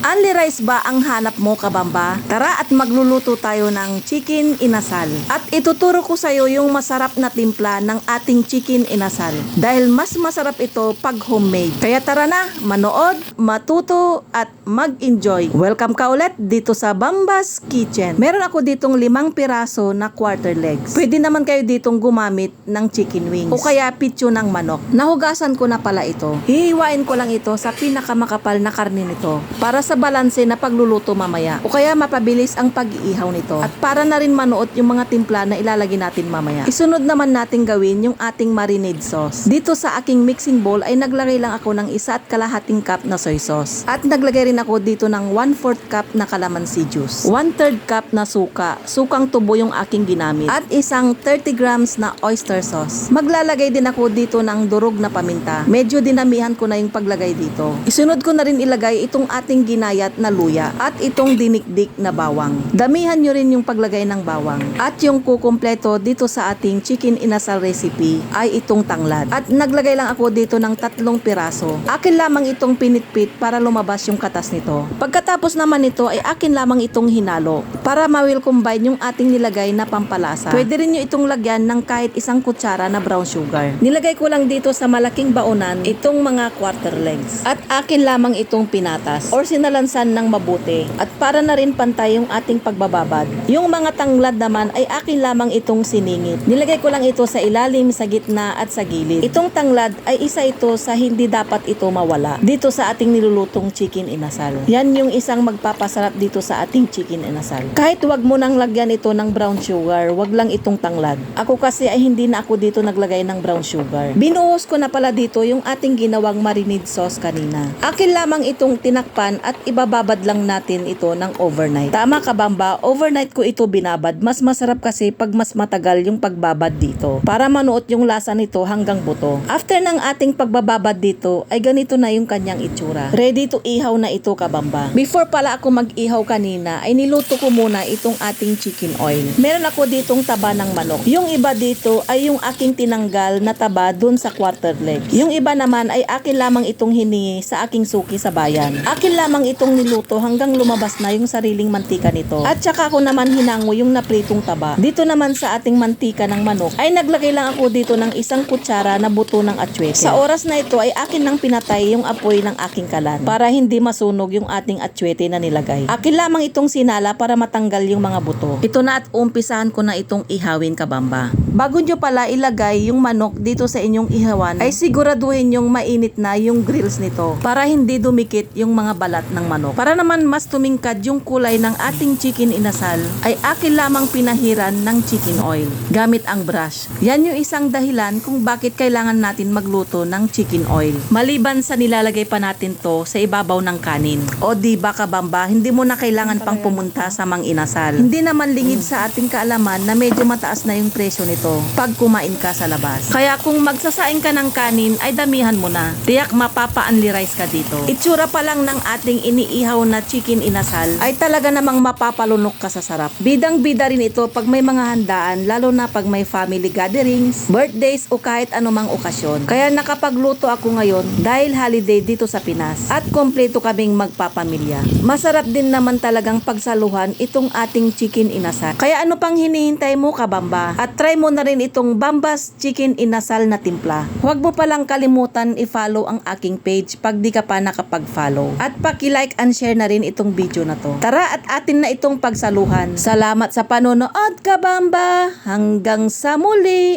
Only rice ba ang hanap mo, kabamba? Tara at magluluto tayo ng chicken inasal. At ituturo ko sa iyo yung masarap na timpla ng ating chicken inasal. Dahil mas masarap ito pag homemade. Kaya tara na, manood, matuto at mag-enjoy. Welcome ka ulit dito sa Bambas Kitchen. Meron ako ditong limang piraso na quarter legs. Pwede naman kayo ditong gumamit ng chicken wings. O kaya pityo ng manok. Nahugasan ko na pala ito. Hihiwain ko lang ito sa pinakamakapal na karne nito para sa balanse na pagluluto mamaya. O kaya mapabilis ang pag-iihaw nito. At para na rin manuot yung mga timpla na ilalagay natin mamaya. Isunod naman natin gawin yung ating marinade sauce. Dito sa aking mixing bowl ay naglagay lang ako ng isa at kalahating cup na soy sauce. At naglagay rin ako dito ng 1/4 cup na calamansi juice. 1/3 cup na suka. Sukang tubo yung aking ginamit. At isang 30 grams na oyster sauce. Maglalagay din ako dito ng durog na paminta. Medyo dinamihan ko na yung paglagay dito. Isunod ko na rin ilagay itong ating ginayat na luya at itong dinikdik na bawang. Damihan nyo rin yung paglagay ng bawang. At yung kukumpleto dito sa ating chicken inasal recipe ay itong tanglad. At naglagay lang ako dito ng tatlong piraso. Akin lamang itong pinitpit para lumabas yung katas nito. Pagkatapos naman nito ay akin lamang itong hinalo para ma-will combine yung ating nilagay na pampalasa. Pwede rin nyo itong lagyan ng kahit isang kutsara na brown sugar. Nilagay ko lang dito sa malaking baonan itong mga quarter legs. At akin lamang itong pinatas or sinalansan ng mabuti. At para na rin pantay yung ating pagbababad. Yung mga tanglad naman ay akin lamang itong siningit. Nilagay ko lang ito sa ilalim, sa gitna at sa gilid. Itong tanglad ay isa ito sa hindi dapat ito mawala dito sa ating nilulutong chicken inasal. Yan yung isang magpapasarap dito sa ating chicken inasal. Kahit wag mo nang lagyan ito ng brown sugar, wag lang itong tanglad. Ako kasi ay hindi na ako dito naglagay ng brown sugar. Binuhos ko na pala dito yung ating ginawang marinade sauce kanina. Akin lamang itong tinakpan at ibababad lang natin ito ng overnight. Tama ka bamba, overnight ko ito binabad. Mas masarap kasi pag mas matagal yung pagbabad dito. Para manuot yung lasa nito hanggang buto. After ng ating pagbababad dito, ay ganito na yung kanyang itsura. Ready to ihaw na ito kabamba. Before pala ako mag-ihaw kanina, ay niluto ko muna itong ating chicken oil. Meron ako ditong taba ng manok. Yung iba dito ay yung aking tinanggal na taba dun sa quarter leg. Yung iba naman ay akin lamang itong hiningi sa aking suki sa bayan. Akin lamang itong niluto hanggang lumabas na yung sariling mantika nito. At saka ako naman hinango yung napritong taba. Dito naman sa ating mantika ng manok ay naglagay lang ako dito ng isang kutsara na buto ng atsuete. Sa oras na ito ay akin nang pinatay yung apoy ng aking kalan para hindi masunog yung ating atsuete na nilagay. Akin lamang itong sinala para matanggal yung mga buto. Ito na at umpisahan ko na itong ihawin kabamba. Bago nyo pala ilagay yung manok dito sa inyong ihawan, ay siguraduhin yung mainit na yung grills nito para hindi dumikit yung mga balat ng manok. Para naman mas tumingkad yung kulay ng ating chicken inasal, ay akin lamang pinahiran ng chicken oil gamit ang brush. Yan yung isang dahilan kung bakit kailangan natin magluto ng chicken oil. Maliban sa nilalagay pa natin to sa ibabaw ng kanin. O di ba kabamba, hindi mo na kailangan pang pumunta sa mang inasal. Hindi naman lingid sa ating kaalaman na medyo mataas na yung presyo nito pag kumain ka sa labas. Kaya kung magsasaing ka ng kanin ay damihan mo na. Tiyak mapapa-unli rice ka dito. Itsura pa lang ng ating iniihaw na chicken inasal ay talaga namang mapapalunok ka sa sarap. Bidang-bida rin ito pag may mga handaan lalo na pag may family gatherings, birthdays o kahit anumang okasyon. Kaya nakapagluto ako ngayon dahil holiday dito sa Pinas at kompleto kaming magpapamilya. Masarap din naman talagang pagsaluhan itong ating chicken inasal. Kaya ano pang hinihintay mo kabamba? At try mo na rin itong Bambas Chicken Inasal na timpla. Huwag mo palang kalimutan i-follow ang aking page pag di ka pa nakapag-follow. At paki-like and share na rin itong video na to. Tara at atin na itong pagsaluhan. Salamat sa panonood kabamba. Hanggang sa muli!